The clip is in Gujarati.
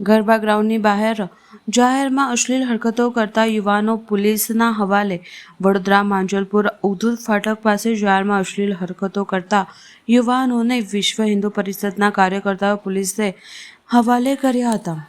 ગરબા ગ્રાઉન્ડની બહાર જાહેરમાં અશ્લીલ હરકતો કરતા યુવાનો પોલીસના હવાલે વડોદરા, માંજલપુર, ઉધુર ફાટક પાસે જાહેરમાં અશ્લીલ હરકતો કરતા યુવાનોને વિશ્વ હિન્દુ પરિષદના કાર્યકર્તાઓ પોલીસે હવાલે કર્યા હતા.